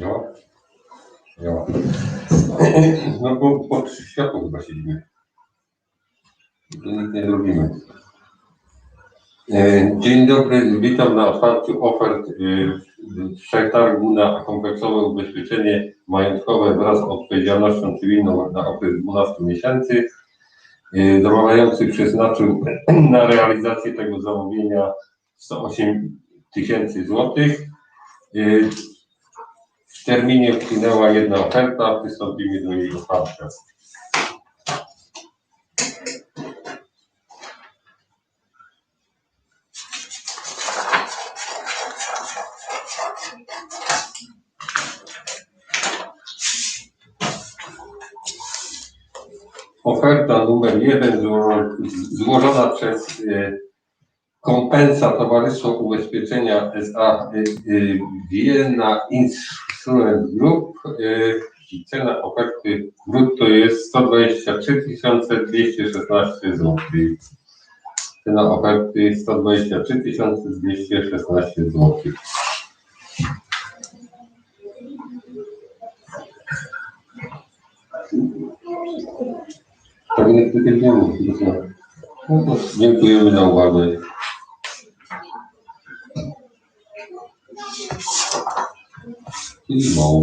No. No. No bo pod światło chyba siedzimy. Nic nie zrobimy. E, Dzień dobry, witam na otwarciu ofert e, przetargu na kompleksowe ubezpieczenie majątkowe wraz z odpowiedzialnością cywilną na okres 12 miesięcy. E, Zamawiający przeznaczył na realizację tego zamówienia 108 tysięcy złotych. E, W terminie wpłynęła jedna oferta, przystąpimy do jej otwarcia. Oferta numer jeden zło- złożona przez e, Kompensa Towarzystwo Ubezpieczenia SA y, y, Vienna Insurance Group. y, Cena oferty brutto jest 123 216 zł. Cena oferty 123 216 zł. Dziękujemy za uwagę. limão